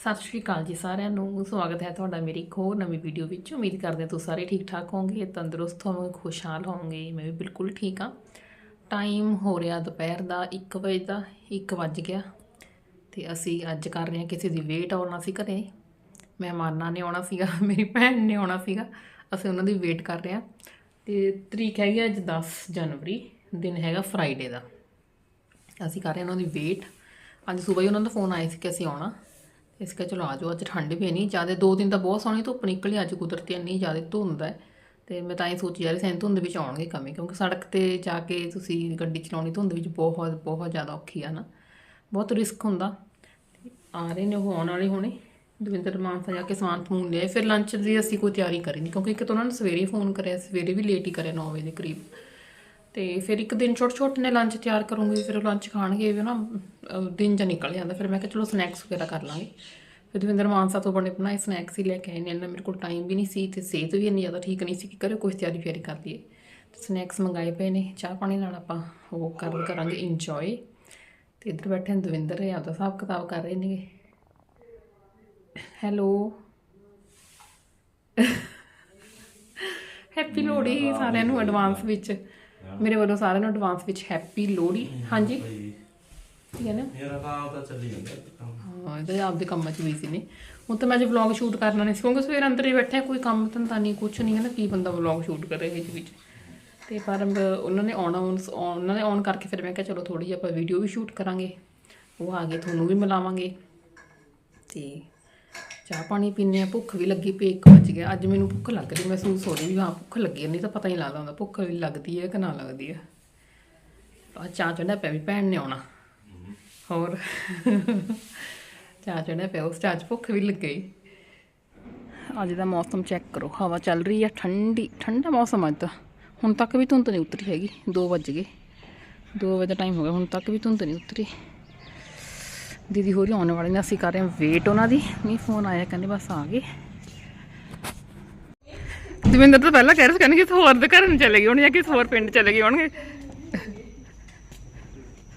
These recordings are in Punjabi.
ਸਤਿ ਸ਼੍ਰੀ ਅਕਾਲ ਜੀ ਸਾਰਿਆਂ ਨੂੰ। ਸਵਾਗਤ ਹੈ ਤੁਹਾਡਾ ਮੇਰੀ ਇੱਕ ਹੋਰ ਨਵੀਂ ਵੀਡੀਓ ਵਿੱਚ। ਉਮੀਦ ਕਰਦੇ ਹਾਂ ਤੁਸੀਂ ਸਾਰੇ ਠੀਕ ਠਾਕ ਹੋਵੋਗੇ, ਤੰਦਰੁਸਤ ਹੋਵੋਗੇ, ਖੁਸ਼ਹਾਲ ਹੋਵੋਗੇ। ਮੈਂ ਵੀ ਬਿਲਕੁਲ ਠੀਕ ਹਾਂ। ਟਾਈਮ ਹੋ ਰਿਹਾ ਦੁਪਹਿਰ ਦਾ 1 ਵਜੇ ਦਾ 1 ਵੱਜ ਗਿਆ। ਤੇ ਅਸੀਂ ਅੱਜ ਕਰ ਰਹੇ ਹਾਂ ਕਿਸੇ ਦੀ ਵੇਟ ਆਉਣਾ ਸੀ ਘਰੇ। ਮਹਿਮਾਨਾਂ ਨੇ ਆਉਣਾ ਸੀਗਾ, ਮੇਰੀ ਭੈਣ ਨੇ ਆਉਣਾ ਸੀਗਾ। ਅਸੀਂ ਉਹਨਾਂ ਦੀ ਵੇਟ ਕਰ ਰਹੇ ਹਾਂ। ਤੇ ਤਰੀਕ ਹੈਗੀ ਅੱਜ 10 ਜਨਵਰੀ, ਦਿਨ ਹੈਗਾ ਫਰਾਈਡੇ ਦਾ। ਅਸੀਂ ਕਰ ਰਹੇ ਹਾਂ ਉਹਨਾਂ ਦੀ ਵੇਟ ਅੱਜ ਸਵੇਰ ਹੀ ਉਹਨਾਂ ਦਾ ਫੋਨ ਆਇਆ ਸੀ ਕਿ ਅਸੀਂ ਆਉਣਾ। ਇਸ ਕਰਕੇ ਚਲੋ ਆ ਜਾਓ, ਅੱਜ ਠੰਡ ਵੀ ਨਹੀਂ ਜ਼ਿਆਦਾ ਦੋ ਦਿਨ ਤਾਂ ਬਹੁਤ ਸੋਹਣੀ ਧੁੱਪ ਨਿਕਲੀ, ਅੱਜ ਕੁਦਰਤੀ ਇੰਨੀ ਜ਼ਿਆਦਾ ਧੁੰਦ ਹੈ। ਤੇ ਮੈਂ ਤਾਂ ਇਹ ਸੋਚੀ ਜਾ ਰਹੀ ਸੀ ਧੁੰਦ ਵਿੱਚ ਆਉਣਗੇ ਕਮੀ, ਕਿਉਂਕਿ ਸੜਕ ਤੇ ਜਾ ਕੇ ਤੁਸੀਂ ਗੱਡੀ ਚਲਾਉਣੀ, ਧੁੰਦ ਵਿੱਚ ਬਹੁਤ ਬਹੁਤ ਜ਼ਿਆਦਾ ਔਖੀ ਆ ਨਾ। ਬਹੁਤ ਰਿਸਕ ਹੁੰਦਾ। ਤੇ ਆ ਰਹੇ ਨੇ ਉਹ ਆਉਣ ਵਾਲੇ ਹੋਣੇ। ਦਵਿੰਦਰ ਮਾਨਸਾ ਜਾ ਕੇ ਸਮਾਨ ਸਮੂਨ ਲਿਆਏ, ਫਿਰ ਲੰਚ ਦੀ ਅਸੀਂ ਕੋਈ ਤਿਆਰੀ ਕਰੀ ਨਹੀਂ ਕਿਉਂਕਿ ਇੱਕ ਤਾਂ ਉਹਨਾਂ ਨੇ ਸਵੇਰੇ ਫੋਨ ਕਰਿਆ, ਸਵੇਰੇ ਵੀ ਲੇਟ ਹੀ ਕਰਿਆ 9 ਵਜੇ ਦੇ ਕਰੀਬ। ਤੇ ਫਿਰ ਇੱਕ ਦਿਨ ਛੋਟੇ ਛੋਟੇ ਨੇ ਲੰਚ ਤਿਆਰ ਕਰੂੰਗੀ ਫਿਰ ਲੰਚ ਖਾਣਗੇ ਵੀ ਨਾ ਦਿਨ ਜਾਂ ਨਿਕਲ ਜਾਂਦਾ। ਫਿਰ ਮੈਂ ਕਿਹਾ ਚਲੋ ਸਨੈਕਸ ਵਗੈਰਾ ਕਰ ਲਾਂਗੇ। ਫਿਰ ਦਵਿੰਦਰ ਮਾਨਸਾ ਤੋਂ ਬਣੇ ਬਣਾਏ ਸਨੈਕਸ ਹੀ ਲੈ ਕੇ ਆਏ ਨੇ। ਇਹਨਾਂ ਮੇਰੇ ਕੋਲ ਟਾਈਮ ਵੀ ਨਹੀਂ ਸੀ ਤੇ ਸਿਹਤ ਵੀ ਇੰਨੀ ਜ਼ਿਆਦਾ ਠੀਕ ਨਹੀਂ ਸੀ ਕਿ ਕਰੇ ਕੁਝ ਤਿਆਰੀ ਫੇਰੀ ਕਰ ਲਈਏ। ਸਨੈਕਸ ਮੰਗਾਏ ਪਏ ਨੇ। ਚਾਹ ਪਾਣੀ ਨਾਲ ਆਪਾਂ ਉਹ ਕਰ ਕਰਾਂਗੇ ਇੰਜੋਏ ਤੇ ਇੱਧਰ ਬੈਠੇ ਨੇ ਦਵਿੰਦਰ ਇਹ ਆਪਦਾ ਹਿਸਾਬ ਕਿਤਾਬ ਕਰ ਰਹੇ ਨੇਗੇ। ਹੈਲੋ। ਹੈਪੀ ਲੋਹੜੀ ਸਾਰਿਆਂ ਨੂੰ ਐਡਵਾਂਸ ਵਿੱਚ। ਮੇਰੇ ਵੱਲੋਂ ਸਾਰਿਆਂ ਨੂੰ ਐਡਵਾਂਸ ਵਿੱਚ ਹੈਪੀ ਲੋਹੜੀ। ਹਾਂਜੀ। ਠੀਕ ਹੈ ਨਾ? ਮੇਰਾ ਤਾਂ ਆਪਦਾ ਚੱਲੀ ਜਾਂਦਾ ਹਾਂ ਇਹ ਤਾਂ ਆਪਦੇ ਕੰਮਾਂ 'ਚ ਬਿਜ਼ੀ ਨੇ। ਹੁਣ ਤਾਂ ਮੈਂ ਅੱਜ ਵਲੌਗ ਸ਼ੂਟ ਕਰਨਾ ਨਹੀਂ ਸੀ ਕਿਉਂਕਿ ਸਵੇਰ ਅੰਦਰ ਹੀ ਬੈਠੇ ਕੋਈ ਕੰਮ ਧੰਦਾ ਨਹੀਂ ਕੁਛ ਨਹੀਂ ਹੈ ਨਾ ਕੀ ਬੰਦਾ ਵਲੌਗ ਸ਼ੂਟ ਕਰੇ ਇਹ ਵਿੱਚ। ਤੇ ਪਰ ਉਹਨਾਂ ਨੇ ਆਉਣਾ ਉਹਨਾਂ ਨੇ ਆਨ ਕਰਕੇ ਫਿਰ ਮੈਂ ਕਿਹਾ ਚਲੋ ਥੋੜੀ ਜਿਹੀ ਆਪਾਂ ਵੀਡੀਓ ਵੀ ਸ਼ੂਟ ਕਰਾਂਗੇ। ਉਹ ਆ ਗਏ ਤੁਹਾਨੂੰ ਵੀ ਮਿਲਾਵਾਂਗੇ। ਤੇ ਚਾਹ ਪਾਣੀ ਪੀਨੇ ਆ ਭੁੱਖ ਵੀ ਲੱਗੀ ਪਈ 1 ਵਜ ਗਿਆ। ਅੱਜ ਮੈਨੂੰ ਭੁੱਖ ਲੱਗ ਰਹੀ, ਮਹਿਸੂਸ ਹੋ ਰਹੀ ਵੀ ਹਾਂ, ਭੁੱਖ ਲੱਗੀ ਨਹੀਂ ਤਾਂ ਪਤਾ ਹੀ ਨਹੀਂ ਲੱਗਦਾ ਹੁੰਦਾ, ਭੁੱਖ ਵੀ ਲੱਗਦੀ ਹੈ ਕਿ ਨਾ ਲੱਗਦੀ ਹੈ। ਆ ਚਾਹ ਚੜ੍ਹਨਾ ਪਿਆ ਵੀ ਭੈਣ ਨੇ ਆਉਣਾ। ਹੋਰ? ਚਾਹ ਚੜ੍ਹਨਾ ਪਿਆ, ਉਸ ਚਾਹ 'ਚ ਭੁੱਖ ਵੀ ਲੱਗ। ਗਈ ਅੱਜ ਦਾ ਮੌਸਮ ਚੈੱਕ ਕਰੋ, ਹਵਾ ਚੱਲ ਰਹੀ ਹੈ, ਠੰਡੀ, ਠੰਡਾ ਮੌਸਮ ਅੱਜ ਤਾਂ। ਹੁਣ ਤੱਕ ਵੀ ਧੁੰਦ ਨਹੀਂ ਉਤਰੀ ਹੈਗੀ 2 ਵਜ ਗਏ। 2 ਵਜੇ ਦਾ ਟਾਈਮ ਹੋ ਗਿਆ, ਹੁਣ ਤੱਕ ਵੀ ਧੁੰਦ ਨਹੀਂ ਉਤਰੀ। ਦੀਦੀ ਹੋਰੀ ਆਉਣ ਵਾਲੇ ਨੇ ਅਸੀਂ ਕਰ ਰਹੇ ਹਾਂ ਵੇਟ ਉਹਨਾਂ ਦੀ। ਨਹੀਂ ਫੋਨ ਆਇਆ ਕਹਿੰਦੇ ਬਸ ਆ ਗਏ। ਦਵਿੰਦਰ ਤਾਂ ਪਹਿਲਾਂ ਕਹਿ ਰਹੇ ਸੀ ਕਹਿੰਦੇ ਹੋਰ ਦੇ ਘਰ ਨੂੰ ਚਲੇ ਗਏ ਹੋਣੇ ਜਾਂ ਕਿਸੇ ਹੋਰ ਪਿੰਡ ਚਲੇ ਗਏ ਹੋਣਗੇ।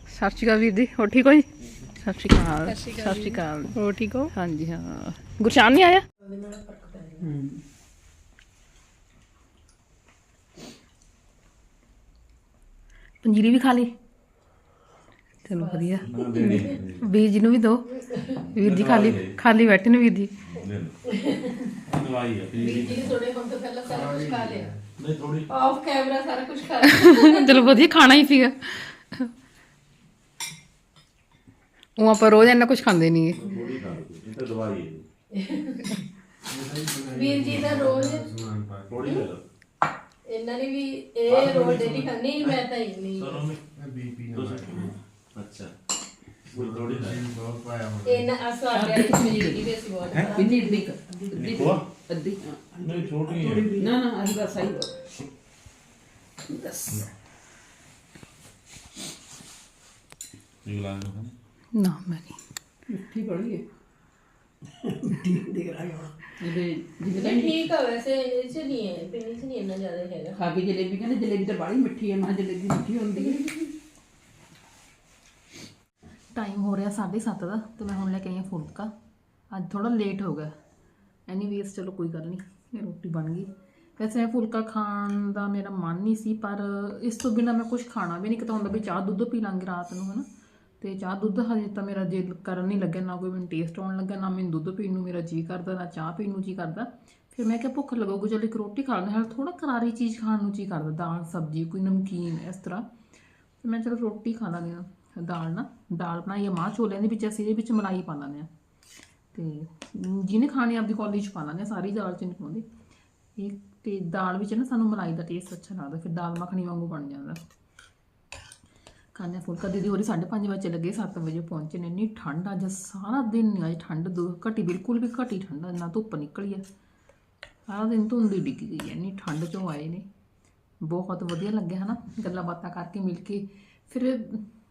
ਸਤਿ ਸ਼੍ਰੀ ਅਕਾਲ ਵੀਰ ਜੀ ਹੋਰ ਠੀਕ ਹੋ ਜੀ? ਸਤਿ ਸ਼੍ਰੀ ਅਕਾਲ ਸਤਿ ਸ਼੍ਰੀ ਅਕਾਲ ਹੋਰ ਠੀਕ ਹੋ? ਹਾਂਜੀ ਹਾਂ। ਗੁਰਸ਼ਾਨ ਨਹੀਂ ਆਇਆ? ਪੰਜੀਰੀ ਵੀ ਖਾ ਲਈ? ਚਲੋ ਵਧੀਆ। ਵੀਰ ਜੀ ਨੂੰ ਵੀ ਦਿਓ ਵੀਰ ਜੀ ਖਾਲੀ ਖਾਲੀ ਬੈਠੇ ਨੇ ਵੀਰ ਜੀ। ਦਵਾਈ ਹੈ ਪੀਲੀ ਜੀ। ਥੋੜੇ ਹੁਣ ਤੋਂ ਪਹਿਲਾਂ ਸਾਰਾ ਕੁਝ ਖਾ ਲਿਆ। ਨਹੀਂ ਥੋੜੀ ਆਫ ਕੈਮਰਾ ਸਾਰਾ ਕੁਝ ਖਾ ਲਿਆ। ਚਲੋ ਵਧੀਆ ਖਾਣਾ ਹੀ ਸੀਗਾ। ਉਹ ਆਪਾਂ ਰੋਜ਼ ਇੰਨਾ ਕੁਝ ਖਾਂਦੇ ਨਹੀਂ ਥੋੜੀ ਖਾ ਲਓ ਇਹ ਤਾਂ ਦਵਾਈ ਹੈ ਵੀਰ ਜੀ ਦਾ ਰੋਜ਼ ਥੋੜੀ ਲੈ ਲਓ। ਇਹਨਾਂ ਨੇ ਵੀ ਇਹ ਰੋਜ਼ ਡੇਲੀ ਖਾਣੀ ਮੈਂ ਤਾਂ ਸਰ ਬੀਪੀ ਅੱਛਾ। ਕੋਈ ਥੋੜੀ ਲੈ ਇਹਨਾਂ ਆ ਸਵਾਦ ਹੈ ਮੇਰੀ ਵੀ ਅਸੀਂ ਬਹੁਤ ਬਿੰਨੀ ਅੱਧੀ ਕੁ, ਅੱਧੀ ਕੋਆ ਅੱਧੀ। ਨਹੀਂ ਛੋਟੀ ਹੈ। ਨਾ ਨਾ ਅਹੀਂ ਬਸ ਆਈ ਬਸ। ਇੰਗਲੈਂਡ ਨੂੰ। ਨਾ ਮੈਂ ਨਹੀਂ। ਮਿੱਠੀ ਬੜੀ ਹੈ। ਇਹਦੇ ਜਿਹਦੇ ਨਹੀਂ ਠੀਕ ਆ ਵੈਸੇ ਇਹ ਚ ਨਹੀਂ ਹੈ। ਪਿੰਨੀ ਚ ਨਹੀਂ ਇੰਨਾ ਜ਼ਿਆਦਾ ਹੈਗਾ। ਖਾ ਕੇ ਜਲੇਬੀ ਕਹਿੰਦੇ ਜਲੇਬੀ ਤਾਂ ਬੜੀ ਮਿੱਠੀ ਹੈ। ਮਾਂ ਜਲੇਬੀ ਮਿੱਠੀ ਹੁੰਦੀ ਹੈ। ਟਾਈਮ ਹੋ ਰਿਹਾ 7:30 ਦਾ, ਤੇ ਮੈਂ ਹੁਣ ਲੈ ਕੇ ਆਈ ਹਾਂ ਫੁਲਕਾ। ਅੱਜ ਥੋੜਾ ਲੇਟ ਹੋ ਗਿਆ। ਐਨੀਵੇਜ਼ ਚਲੋ ਕੋਈ ਗੱਲ ਨਹੀਂ ਇਹ ਰੋਟੀ ਬਣ ਗਈ। ਵੈਸੇ ਮੈਂ ਫੁਲਕਾ ਖਾਣ ਦਾ ਮੇਰਾ ਮਨ ਨਹੀਂ ਸੀ, ਪਰ ਇਸ ਤੋਂ ਬਿਨਾ ਮੈਂ ਕੁਝ ਖਾਣਾ ਵੀ ਨਹੀਂ ਕਿਤਾ ਹੁੰਦਾ ਵੀ ਚਾਹ ਦੁੱਧ ਪੀ ਲਾਂਗੇ ਰਾਤ ਨੂੰ, ਹਨਾ। ਤੇ ਚਾਹ ਦੁੱਧ ਹਜੇ ਤਾਂ ਮੇਰਾ ਜੇ ਕਰਨ ਨਹੀਂ ਲੱਗਿਆ, ਨਾ ਕੋਈ ਮੈਨੂੰ ਟੇਸਟ ਆਉਣ ਲੱਗਾ ਨਾ ਮੈਨੂੰ ਦੁੱਧ ਪੀਣ ਨੂੰ ਮੇਰਾ ਜੀ ਕਰਦਾ, ਨਾ ਚਾਹ ਪੀਣ ਨੂੰ ਜੀ ਕਰਦਾ। ਫਿਰ ਮੈਂ ਕਿਹਾ ਭੁੱਖ ਲੱਗੂਗੀ, ਚਲ ਇੱਕ ਰੋਟੀ ਖਾ ਲੈਂਦੇ ਹਾਂ। ਥੋੜਾ ਕਰਾਰੀ ਚੀਜ਼ ਖਾਣ ਨੂੰ ਜੀ ਕਰਦਾ, ਦਾਲ, ਸਬਜ਼ੀ, ਕੋਈ ਨਮਕੀਨ, ਇਸ ਤਰ੍ਹਾਂ। ਤੇ ਮੈਂ ਚਲੋ ਰੋਟੀ ਖਾ ਲਾਂਗੇ ਦਾਲ ਨਾ, ਦਾਲ ਬਣਾਈ ਆ ਮਾਂ, ਛੋਲਿਆਂ ਦੇ ਵਿੱਚ, ਅਸੀਂ ਇਹਦੇ ਵਿੱਚ ਮਲਾਈ ਪਾ ਲੈਂਦੇ ਆ ਤੇ ਜਿਹਨੇ ਖਾਣੇ ਆਪਦੀ ਕੌਲੀ ਚ ਪਾ ਲੈਂਦੇ ਆ ਸਾਰੀ ਦਾਲ ਚ ਨਹੀਂ ਪਾਉਂਦੇ। ਇਹ ਤੇ ਦਾਲ ਵਿੱਚ ਨਾ ਸਾਨੂੰ ਮਲਾਈ ਦਾ ਟੇਸਟ ਅੱਛਾ ਲੱਗਦਾ, ਫਿਰ ਦਾਲ ਮੱਖਣੀ ਵਾਂਗੂ ਬਣ ਜਾਂਦਾ। ਖਾਣੇ ਫੁਲਕਾ, ਦੀਦੀ ਹੋਰੀ 5:30 ਵਜੇ ਲੱਗੇ 7 ਵਜੇ ਪਹੁੰਚੇ ਨੇ, ਇੰਨੀ ਠੰਡ ਅੱਜ ਸਾਰਾ ਦਿਨ ਨਹੀਂ ਅੱਜ ਠੰਡ ਦੋ, ਘਟੀ ਬਿਲਕੁਲ ਵੀ ਘਟੀ ਠੰਡ ਨਾ ਧੁੱਪ ਨਿਕਲੀ ਆ। ਸਾਰਾ ਦਿਨ ਧੁੰਦ ਹੀ ਡਿੱਗੀ ਗਈ ਹੈ ਇੰਨੀ ਠੰਡ ਚੋਂ ਆਏ ਨੇ। ਬਹੁਤ ਵਧੀਆ ਲੱਗਿਆ, ਹਨਾ, ਗੱਲਾਂ ਬਾਤਾਂ ਕਰਕੇ ਮਿਲ ਕੇ। ਫਿਰ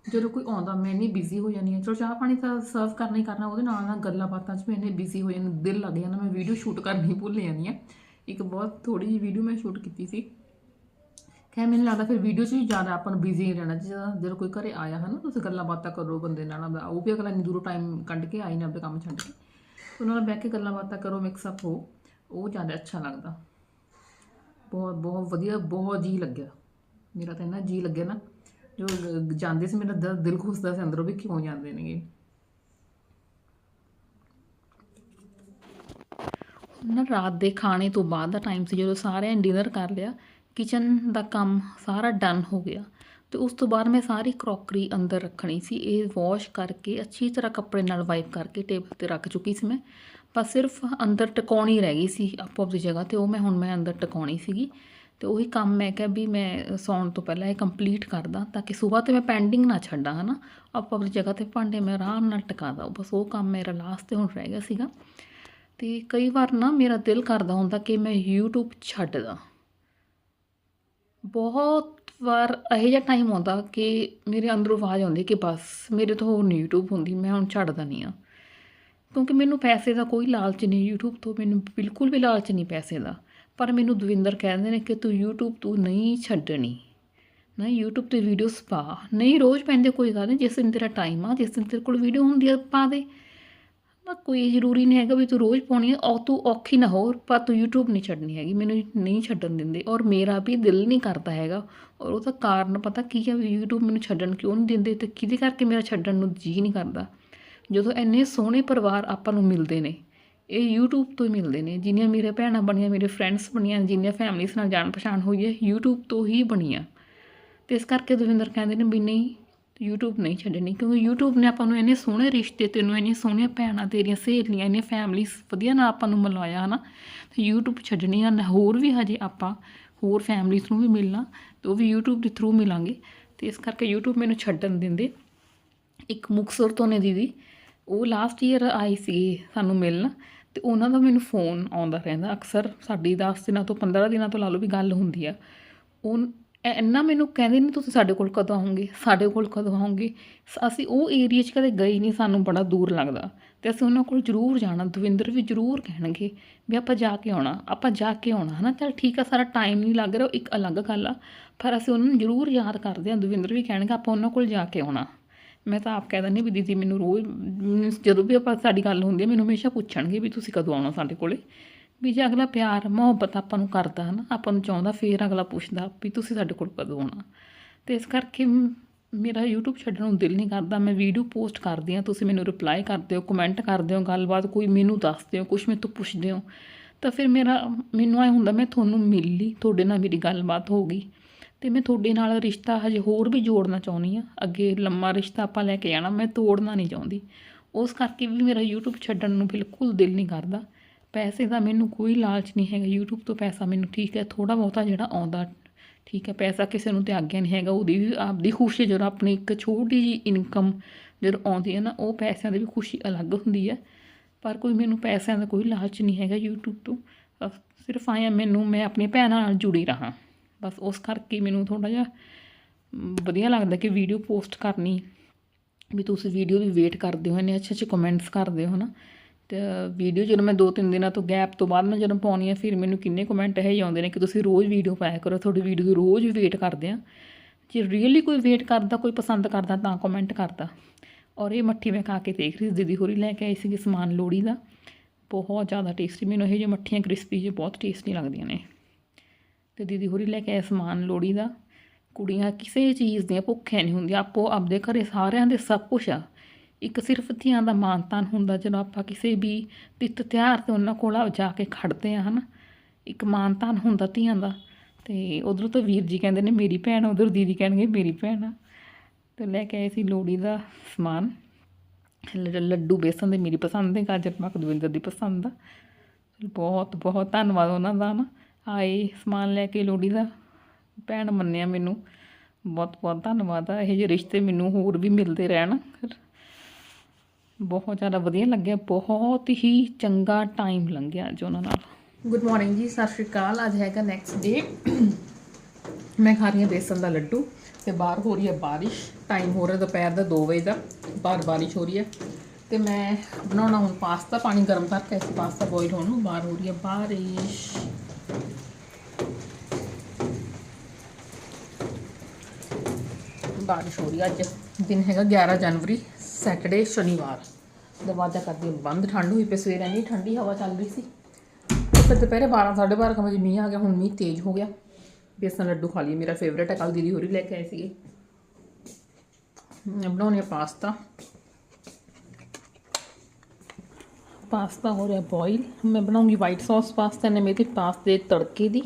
ਜਦੋਂ ਕੋਈ ਆਉਂਦਾ, ਮੈਂ ਇੰਨੀ ਬਿਜ਼ੀ ਹੋ ਜਾਂਦੀ ਹਾਂ। ਚਲੋ ਚਾਹ ਪਾਣੀ ਤਾਂ ਸਰਵ ਕਰਨਾ ਹੀ ਕਰਨਾ, ਉਹਦੇ ਨਾਲ ਨਾਲ ਗੱਲਾਂ ਬਾਤਾਂ 'ਚ ਮੈਂ ਇੰਨੇ ਬਿਜ਼ੀ ਹੋ ਜਾਂਦੀ, ਦਿਲ ਲੱਗ ਜਾਂਦਾ, ਮੈਂ ਵੀਡੀਓ ਸ਼ੂਟ ਕਰਨੀ ਭੁੱਲ ਜਾਂਦੀ ਹਾਂ। ਇੱਕ ਬਹੁਤ ਥੋੜੀ ਜਿਹੀ ਵੀਡੀਓ ਮੈਂ ਸ਼ੂਟ ਕੀਤੀ ਸੀ। ਖੈਰ, ਮੈਨੂੰ ਲੱਗਦਾ ਫਿਰ ਵੀਡੀਓ 'ਚ ਵੀ ਜ਼ਿਆਦਾ ਆਪਾਂ ਨੂੰ ਬਿਜ਼ੀ ਰਹਿਣਾ ਚਾਹੀਦਾ। ਜਦੋਂ ਕੋਈ ਘਰੇ ਆਇਆ ਹੈ ਨਾ ਤੁਸੀਂ ਗੱਲਾਂ ਬਾਤਾਂ ਕਰੋ ਬੰਦੇ ਨਾਲ ਉਹ ਵੀ ਅਗਲਾ ਇੰਨੀ ਦੂਰੋਂ ਟਾਈਮ ਕੱਢ ਕੇ ਆਈ ਨਾ ਆਪਣੇ ਕੰਮ ਛੱਡ ਕੇ। ਉਹਨਾਂ ਨਾਲ ਬਹਿ ਕੇ ਗੱਲਾਂ ਬਾਤਾਂ ਕਰੋ ਮਿਕਸ ਅਪ ਹੋ, ਉਹ ਜ਼ਿਆਦਾ ਅੱਛਾ ਲੱਗਦਾ। ਬਹੁਤ ਬਹੁਤ ਵਧੀਆ, ਬਹੁਤ ਜੀ ਲੱਗਿਆ। ਮੇਰਾ ਤਾਂ ਇੰਨਾ ਜੀ ਲੱਗਿਆ ਨਾ। ਜੋ ਜਾਂਦੇ ਸੀ, ਮੇਰਾ ਦਿਲ ਖੁੱਸਦਾ ਸੀ ਅੰਦਰੋਂ ਵੀ ਕਿਉਂ ਜਾਂਦੇ ਨੇਗੇ। ਨਾ ਰਾਤ ਦੇ ਖਾਣੇ ਤੋਂ ਬਾਅਦ ਦਾ ਟਾਈਮ ਸੀ, ਜਦੋਂ ਸਾਰਿਆਂ ਨੇ ਡਿਨਰ ਕਰ ਲਿਆ ਕਿਚਨ ਦਾ ਕੰਮ ਸਾਰਾ ਡਨ ਹੋ ਗਿਆ। ਤੇ ਉਸ ਤੋਂ ਬਾਅਦ ਮੈਂ ਸਾਰੀ ਕਰੋਕਰੀ ਅੰਦਰ ਰੱਖਣੀ ਸੀ, ਇਹ ਵਾਸ਼ ਕਰਕੇ, ਅੱਛੀ ਤਰ੍ਹਾਂ ਕੱਪੜੇ ਨਾਲ ਵਾਈਪ ਕਰਕੇ ਟੇਬਲ ਤੇ ਰੱਖ ਚੁੱਕੀ ਸੀ ਮੈਂ। ਬਸ ਸਿਰਫ ਅੰਦਰ ਟਿਕਾਉਣੀ ਰਹਿ ਗਈ ਸੀ ਆਪੋ ਆਪਣੀ ਜਗ੍ਹਾ ਤੇ, ਉਹ ਮੈਂ ਹੁਣ ਮੈਂ ਅੰਦਰ ਟਿਕਾਉਣੀ ਸੀਗੀ। ਤੇ ਉਹੀ ਕੰਮ ਮੈਂ ਕਿਹਾ ਵੀ ਮੈਂ ਸੌਣ ਤੋਂ ਪਹਿਲਾਂ ਇਹ ਕੰਪਲੀਟ ਕਰਦਾ ਤਾਂ ਕਿ ਸਵੇਰ ਤੇ ਮੈਂ ਪੈਂਡਿੰਗ ਨਾ ਛੱਡਾਂ, ਹਨਾ? ਆਪੋ ਆਪਣੀ ਜਗ੍ਹਾ ਤੇ ਭਾਂਡੇ ਮੈਂ ਆਰਾਮ ਨਾਲ ਟਿਕਾ ਦਾਂ। ਬਸ ਉਹ ਕੰਮ ਮੇਰਾ ਲਾਸਟ ਤੇ ਹੁਣ ਰਹਿ ਗਿਆ ਸੀਗਾ। ਤੇ ਕਈ ਵਾਰ ਨਾ ਮੇਰਾ ਦਿਲ ਕਰਦਾ ਹੁੰਦਾ ਕਿ ਮੈਂ YouTube ਛੱਡਦਾ ਬਹੁਤ ਵਾਰ ਇਹੋ ਜਿਹਾ ਟਾਈਮ ਆਉਂਦਾ ਕਿ ਮੇਰੇ ਅੰਦਰੋਂ ਆਵਾਜ਼ ਆਉਂਦੀ ਕਿ ਬਸ ਮੇਰੇ ਤੋਂ ਹੋਰ ਨਹੀਂ YouTube ਹੁੰਦੀ, ਮੈਂ ਹੁਣ ਛੱਡਦਾ ਨਹੀਂ ਆ ਕਿਉਂਕਿ ਮੈਨੂੰ ਪੈਸੇ ਦਾ ਕੋਈ ਲਾਲਚ ਨਹੀਂ, YouTube ਤੋਂ ਮੈਨੂੰ ਬਿਲਕੁਲ ਵੀ ਲਾਲਚ ਨਹੀਂ ਪੈਸੇ ਦਾ। ਪਰ ਮੈਨੂੰ ਦਵਿੰਦਰ ਕਹਿੰਦੇ ਨੇ ਕਿ ਤੂੰ YouTube ਤੂੰ ਨਹੀਂ ਛੱਡਣੀ। ਨਾ YouTube ਤੇ ਵੀਡੀਓਸ ਪਾ। ਨਹੀਂ ਰੋਜ਼ ਪੈਂਦੇ ਕੋਈ ਗੱਲ ਨਹੀਂ, ਜਿਸ ਦਿਨ ਤੇਰਾ ਟਾਈਮ ਆ, ਜਿਸ ਦਿਨ ਤੇਰੇ ਕੋਲ ਵੀਡੀਓ ਹੁੰਦੀ ਆ ਪਾ ਦੇ। ਨਾ ਕੋਈ ਜ਼ਰੂਰੀ ਨਹੀਂ ਹੈਗਾ ਵੀ ਤੂੰ ਰੋਜ਼ ਪਾਉਣੀ ਹੈ ਔਰ ਤੂੰ ਔਖੀ ਨਾ ਹੋ ਪਰ ਤੂੰ YouTube ਨਹੀਂ ਛੱਡਣੀ ਹੈਗੀ, ਮੈਨੂੰ ਨਹੀਂ ਛੱਡਣ ਦਿੰਦੇ। ਔਰ ਮੇਰਾ ਵੀ ਦਿਲ ਨਹੀਂ ਕਰਦਾ ਹੈਗਾ। ਔਰ ਉਹਦਾ ਕਾਰਨ ਪਤਾ ਕੀ ਹੈ ਵੀ YouTube ਮੈਨੂੰ ਛੱਡਣ ਕਿਉਂ ਨਹੀਂ ਦਿੰਦੇ ਤੇ ਕਿਹਦੇ ਕਰਕੇ ਮੇਰਾ ਛੱਡਣ ਨੂੰ ਜੀ ਨਹੀਂ ਕਰਦਾ। ਜਦੋਂ ਇੰਨੇ ਸੋਹਣੇ ਪਰਿਵਾਰ ਆਪਾਂ ਨੂੰ ਮਿਲਦੇ ਨੇ ਇਹ YouTube ਤੋਂ ਹੀ ਮਿਲਦੇ ਨੇ, ਜਿੰਨੀਆਂ ਮੇਰੇ ਭੈਣਾਂ ਬਣੀਆਂ, ਮੇਰੇ ਫਰੈਂਡਸ ਬਣੀਆਂ, ਜਿੰਨੀਆਂ ਫੈਮਲੀਸ ਨਾਲ ਜਾਣ ਪਛਾਣ ਹੋਈ ਹੈ, YouTube ਤੋਂ ਹੀ ਬਣੀਆਂ। ਤੇ ਇਸ ਕਰਕੇ ਦਵਿੰਦਰ ਕਹਿੰਦੇ ਨੇ ਵੀ ਨਹੀਂ, YouTube ਨਹੀਂ ਛੱਡਣੀ, ਕਿਉਂਕਿ YouTube ਨੇ ਆਪਾਂ ਨੂੰ ਇੰਨੇ ਸੋਹਣੇ ਰਿਸ਼ਤੇ ਤੈਨੂੰ ਇੰਨੀਆਂ ਸੋਹਣੀਆਂ ਭੈਣਾਂ, ਤੇਰੀਆਂ ਸਹੇਲੀਆਂ, ਇੰਨੀਆਂ ਫੈਮਲੀਜ਼ ਵਧੀਆ ਨਾਲ ਆਪਾਂ ਨੂੰ ਮਿਲਾਇਆ ਹਨਾ? ਤੇ YouTube ਛੱਡਣੀ ਆ, ਨਾ ਹੋਰ ਵੀ ਹਜੇ ਆਪਾਂ ਹੋਰ ਫੈਮਲੀਜ਼ ਨੂੰ ਵੀ ਮਿਲਣਾ, ਤੇ ਉਹ ਵੀ YouTube ਦੇ ਥਰੂ ਮਿਲਾਂਗੇ। ਤੇ ਇਸ ਕਰਕੇ YouTube ਮੈਨੂੰ ਛੱਡਣ ਦਿੰਦੇ। ਇੱਕ ਮੁਕਤਸਰ ਤੋਂ ਨੇ ਦੀਦੀ ਉਹ ਲਾਸਟ ਈਅਰ ਆਈ ਸੀ ਸਾਨੂੰ ਮਿਲਣ ਤੇ ਉਹਨਾਂ ਦਾ ਮੈਨੂੰ ਫੋਨ ਆਉਂਦਾ ਰਹਿੰਦਾ। ਅਕਸਰ ਸਾਡੀ 10 ਦਿਨਾਂ ਤੋਂ 15 ਦਿਨਾਂ ਤੋਂ ਲਾ ਲਓ ਵੀ ਗੱਲ ਹੁੰਦੀ ਆ। ਉਹ ਇੰਨਾ ਮੈਨੂੰ ਕਹਿੰਦੇ ਨਹੀਂ ਤੁਸੀਂ ਸਾਡੇ ਕੋਲ ਕਦੋਂ ਆਉਂਗੇ ਸਾਡੇ ਕੋਲ ਕਦੋਂ ਆਉਂਗੇ ਸ- ਅਸੀਂ ਉਹ ਏਰੀਆ 'ਚ ਕਦੇ ਗਏ ਨਹੀਂ ਸਾਨੂੰ ਬੜਾ ਦੂਰ ਲੱਗਦਾ। ਤੇ ਅਸੀਂ ਉਹਨਾਂ ਕੋਲ ਜ਼ਰੂਰ ਜਾਣਾ, ਦਵਿੰਦਰ ਵੀ ਜ਼ਰੂਰ ਕਹਿਣਗੇ ਵੀ ਆਪਾਂ ਜਾ ਕੇ ਆਉਣਾ, ਆਪਾਂ ਜਾ ਕੇ ਆਉਣਾ, ਹਨਾ? ਚਲ ਠੀਕ ਆ, ਸਾਰਾ ਟਾਈਮ ਨਹੀਂ ਲੱਗ ਰਿਹਾ, ਉਹ ਇੱਕ ਅਲੱਗ ਗੱਲ ਆ। ਪਰ ਅਸੀਂ ਉਹਨਾਂ ਨੂੰ ਜ਼ਰੂਰ ਯਾਦ ਕਰਦੇ ਹਾਂ, ਦਵਿੰਦਰ ਵੀ ਕਹਿਣਗੇ, ਆਪਾਂ ਉਹਨਾਂ ਕੋਲ ਜਾ ਕੇ ਆਉਣਾ। ਮੈਂ ਤਾਂ ਆਪ ਕਹਿ ਦਿੰਦੀ ਵੀ ਦੀਦੀ ਮੈਨੂੰ ਰੋਜ਼ means ਜਦੋਂ ਵੀ ਆਪਾਂ ਸਾਡੀ ਗੱਲ ਹੁੰਦੀ ਹੈ, ਮੈਨੂੰ ਹਮੇਸ਼ਾ ਪੁੱਛਣਗੇ ਵੀ ਤੁਸੀਂ ਕਦੋਂ ਆਉਣਾ ਸਾਡੇ ਕੋਲੇ। ਵੀ ਜੇ ਅਗਲਾ ਪਿਆਰ, ਮੁਹੱਬਤ ਆਪਾਂ ਨੂੰ ਕਰਦਾ ਨਾ ਆਪਾਂ ਨੂੰ ਚਾਹੁੰਦਾ ਫੇਰ ਅਗਲਾ ਪੁੱਛਦਾ ਵੀ ਤੁਸੀਂ ਸਾਡੇ ਕੋਲ ਕਦੋਂ ਆਉਣਾ। ਤੇ ਇਸ ਕਰਕੇ ਮੇਰਾ YouTube ਛੱਡਣ ਨੂੰ ਦਿਲ ਨਹੀਂ ਕਰਦਾ, ਮੈਂ ਵੀਡੀਓ ਪੋਸਟ ਕਰਦੀ ਹਾਂ, ਤੁਸੀਂ ਮੈਨੂੰ ਰਿਪਲਾਈ ਕਰਦੇ ਹੋ ਕਮੈਂਟ ਕਰਦੇ ਹੋ, ਗੱਲਬਾਤ ਕੋਈ ਮੈਨੂੰ ਦੱਸਦੇ ਹੋ ਕੁਝ ਮੇਰੇ ਤੋਂ ਪੁੱਛਦੇ ਹੋ, ਤਾਂ ਫਿਰ ਮੇਰਾ, ਮੈਨੂੰ ਐ ਹੁੰਦਾ ਮੈਂ ਤੁਹਾਨੂੰ ਮਿਲ ਲਈ, ਤੁਹਾਡੇ ਨਾਲ ਮੇਰੀ ਗੱਲਬਾਤ ਹੋ ਗਈ। ਤੇ ਮੈਂ ਤੁਹਾਡੇ ਨਾਲ ਰਿਸ਼ਤਾ ਹਜੇ ਹੋਰ ਵੀ ਜੋੜਨਾ ਚਾਹੁੰਦੀ ਆ ਅੱਗੇ ਲੰਮਾ ਰਿਸ਼ਤਾ ਆਪਾਂ ਲੈ ਕੇ ਜਾਣਾ ਮੈਂ ਤੋੜਨਾ ਨਹੀਂ ਚਾਹੁੰਦੀ। ਉਸ ਕਰਕੇ ਵੀ ਮੇਰਾ YouTube ਛੱਡਣ ਨੂੰ ਬਿਲਕੁਲ ਦਿਲ ਨਹੀਂ ਕਰਦਾ। ਪੈਸੇ ਦਾ ਮੈਨੂੰ ਕੋਈ ਲਾਲਚ ਨਹੀਂ ਹੈਗਾ। YouTube ਤੋਂ ਪੈਸਾ ਮੈਨੂੰ ਠੀਕ ਹੈ ਥੋੜਾ ਬਹੁਤਾ ਜਿਹੜਾ ਆਉਂਦਾ ਠੀਕ ਹੈ, ਪੈਸਾ ਕਿਸੇ ਨੂੰ ਤਿਆਗਿਆ ਨਹੀਂ ਹੈਗਾ। ਉਹਦੀ ਵੀ ਆਪਦੀ ਖੁਸ਼ੀ, ਜਦੋਂ ਆਪਣੀ ਇੱਕ ਛੋਟੀ ਜੀ ਇਨਕਮ ਜਦੋਂ ਆਉਂਦੀ ਹੈ ਨਾ, ਉਹ ਪੈਸਿਆਂ ਦੀ ਵੀ ਖੁਸ਼ੀ ਅਲੱਗ ਹੁੰਦੀ ਹੈ। ਪਰ ਕੋਈ ਮੈਨੂੰ ਪੈਸਿਆਂ ਦਾ ਕੋਈ ਲਾਲਚ ਨਹੀਂ ਹੈਗਾ YouTube ਤੋਂ। ਸਿਰਫ ਆਇਆ ਮੈਨੂੰ, ਮੈਂ ਆਪਣੀ ਭੈਣਾਂ ਨਾਲ ਜੁੜੀ ਰਹਾ। ਬਸ ਉਸ ਕਰਕੇ ਮੈਨੂੰ ਥੋੜਾ ਜਿਹਾ ਵਧੀਆ ਲੱਗਦਾ ਕਿ ਵੀਡੀਓ ਪੋਸਟ ਕਰਨੀ, ਵੀ ਤੁਸੀਂ ਵੀਡੀਓ ਦੀ ਵੇਟ ਕਰਦੇ ਹੋ ਨੇ ਅੱਛੇ ਅੱਛੇ ਕਮੈਂਟਸ ਕਰਦੇ ਹੋ ਨਾ। ਤੇ ਵੀਡੀਓ ਜਦੋਂ ਮੈਂ ਦੋ ਤਿੰਨ ਦਿਨਾਂ ਤੋਂ ਗੈਪ ਤੋਂ ਬਾਅਦ ਮੈਂ ਜਦੋਂ ਪਾਉਣੀ ਆ, ਫਿਰ ਮੈਨੂੰ ਕਿੰਨੇ ਕਮੈਂਟ ਇਹ ਹੀ ਆਉਂਦੇ ਨੇ ਕਿ ਤੁਸੀਂ ਰੋਜ਼ ਵੀਡੀਓ ਪਾਇਆ ਕਰੋ, ਤੁਹਾਡੀ ਵੀਡੀਓ ਦੀ ਰੋਜ਼ ਵੇਟ ਕਰਦੇ ਆ। ਜੇ ਰੀਅਲੀ ਕੋਈ ਵੇਟ ਕਰਦਾ, ਕੋਈ ਪਸੰਦ ਕਰਦਾ, ਤਾਂ ਕਮੈਂਟ ਕਰਦਾ। ਔਰ ਇਹ ਮੱਠੀ ਮੈਂ ਖਾ ਕੇ ਦੇਖ ਰਹੀ ਸੀ, ਦੀਦੀ ਹੋਰੀ ਲੈ ਕੇ ਆਈ ਸੀਗੀ ਸਮਾਨ ਲੋੜੀ ਦਾ। ਬਹੁਤ ਜ਼ਿਆਦਾ ਟੇਸਟੀ ਮੈਨੂੰ ਇਹ ਜਿਹੀ ਮੱਠੀਆਂ ਕ੍ਰਿਸਪੀ ਜਿਹੀ ਬਹੁਤ ਟੇਸਟੀ ਲੱਗਦੀਆਂ ਨੇ। ਤੇ ਦੀਦੀ ਹੋਰੀ ਲੈ ਕੇ ਆਏ ਸਮਾਨ ਲੋੜੀ ਦਾ। ਕੁੜੀਆਂ ਕਿਸੇ ਚੀਜ਼ ਦੀਆਂ ਭੁੱਖੀਆਂ ਨਹੀਂ ਹੁੰਦੀਆਂ, ਆਪੋ ਆਪਦੇ ਘਰੇ ਸਾਰਿਆਂ ਦੇ ਸਭ ਕੁਝ ਆ। ਇੱਕ ਸਿਰਫ ਧੀਆਂ ਦਾ ਮਾਨਤਾਨ ਹੁੰਦਾ ਜਦੋਂ ਆਪਾਂ ਕਿਸੇ ਵੀ ਤਿੱਥ ਤਿਉਹਾਰ ਤੇ ਉਹਨਾਂ ਕੋਲ ਜਾ ਕੇ ਖੜਦੇ ਆ ਹਨਾ। ਇੱਕ ਮਾਨਤਾਨ ਹੁੰਦਾ ਧੀਆਂ ਦਾ। ਤੇ ਉਧਰੋਂ ਤਾਂ ਵੀਰ ਜੀ ਕਹਿੰਦੇ ਨੇ, ਮੇਰੀ ਭੈਣ ਉਧਰ ਦੀਦੀ ਕਹਿਣਗੇ, ਮੇਰੀ ਭੈਣ ਆ। ਤੇ ਲੈ ਕੇ ਆਏ ਸੀ ਲੋੜੀ ਦਾ ਸਮਾਨ। ਲੱਡੂ ਬੇਸਨ ਦੇ, ਮੇਰੀ ਪਸੰਦ ਦੇ, ਗਾਜਰ ਪਾਕ ਦਵਿੰਦਰ ਦੀ ਪਸੰਦ ਆ। ਬਹੁਤ ਬਹੁਤ ਧੰਨਵਾਦ ਉਹਨਾਂ ਦਾ ਨਾ ਆਏ ਸਮਾਨ ਲੈ ਕੇ ਲੋਹੜੀ ਦਾ। ਭੈਣ ਮੰਨਿਆ ਮੈਨੂੰ। ਬਹੁਤ ਬਹੁਤ ਧੰਨਵਾਦ ਆ। ਇਹ ਜਿਹੇ ਰਿਸ਼ਤੇ ਮੈਨੂੰ ਹੋਰ ਵੀ ਮਿਲਦੇ ਰਹਿਣ। ਬਹੁਤ ਜ਼ਿਆਦਾ ਵਧੀਆ ਲੱਗਿਆ। ਬਹੁਤ ਹੀ ਚੰਗਾ ਟਾਈਮ ਲੰਘਿਆ ਅੱਜ ਉਹਨਾਂ ਨਾਲ। ਗੁੱਡ ਮਾਰਨਿੰਗ ਜੀ, ਸਤਿ ਸ਼੍ਰੀ ਅਕਾਲ। ਅੱਜ ਹੈਗਾ ਨੈਕਸਟ ਡੇ ਮੈਂ ਖਾ ਰਹੀ ਹਾਂ ਬੇਸਨ ਦਾ ਲੱਡੂ ਤੇ ਬਾਹਰ ਹੋ ਰਹੀ ਹੈ ਬਾਰਿਸ਼। ਟਾਈਮ ਹੋ ਰਿਹਾ ਦੁਪਹਿਰ ਦਾ 2 ਵਜੇ ਦਾ। ਬਾਹਰ ਬਾਰਿਸ਼ ਹੋ ਰਹੀ ਹੈ। ਤੇ ਮੈਂ ਬਣਾਉਣਾ ਹੁਣ ਪਾਸਤਾ, ਪਾਣੀ ਗਰਮ ਕਰਕੇ ਇਸ ਪਾਸਤਾ ਬੋਇਲ ਹੋਣ ਨੂੰ। ਬਾਹਰ ਹੋ ਰਹੀ ਹੈ ਬਾਰਿਸ਼। ਬਾਰਿਸ਼ ਹੋ ਰਹੀ ਹੈ ਅੱਜ। ਦਿਨ ਹੈਗਾ 11 ਜਨਵਰੀ ਸੈਟਰਡੇ ਸ਼ਨੀਵਾਰ। ਦਰਵਾਜ਼ਾ ਕਰਦੀ ਬੰਦ, ਠੰਡ ਹੋਈ ਪਈ ਸਵੇਰੇ, ਇੰਨੀ ਠੰਡੀ ਹਵਾ ਚੱਲ ਰਹੀ ਸੀ। ਫਿਰ ਦੁਪਹਿਰੇ 12 12:30 ਵਜੇ ਮੀਂਹ ਆ ਗਿਆ, ਹੁਣ ਮੀਂਹ ਤੇਜ਼ ਹੋ ਗਿਆ। ਬੇਸਨ ਲੱਡੂ ਖਾ ਲਈ ਮੇਰਾ ਫੇਵਰੇਟ ਹੈ ਕੱਲ ਦੀਦੀ ਹੋਰੀ ਲੈ ਕੇ ਆਏ ਸੀਗੇ। ਮੈਂ ਬਣਾਉਣੀ ਆ ਪਾਸਤਾ। ਪਾਸਤਾ ਹੋ ਰਿਹਾ ਬੋਇਲ ਮੈਂ ਬਣਾਉਂਗੀ ਵਾਈਟ ਸੌਸ ਪਾਸਤਾ ਨੇ ਮੇਰੀ ਪਾਸਤੇ ਤੜਕੇ ਦੀ।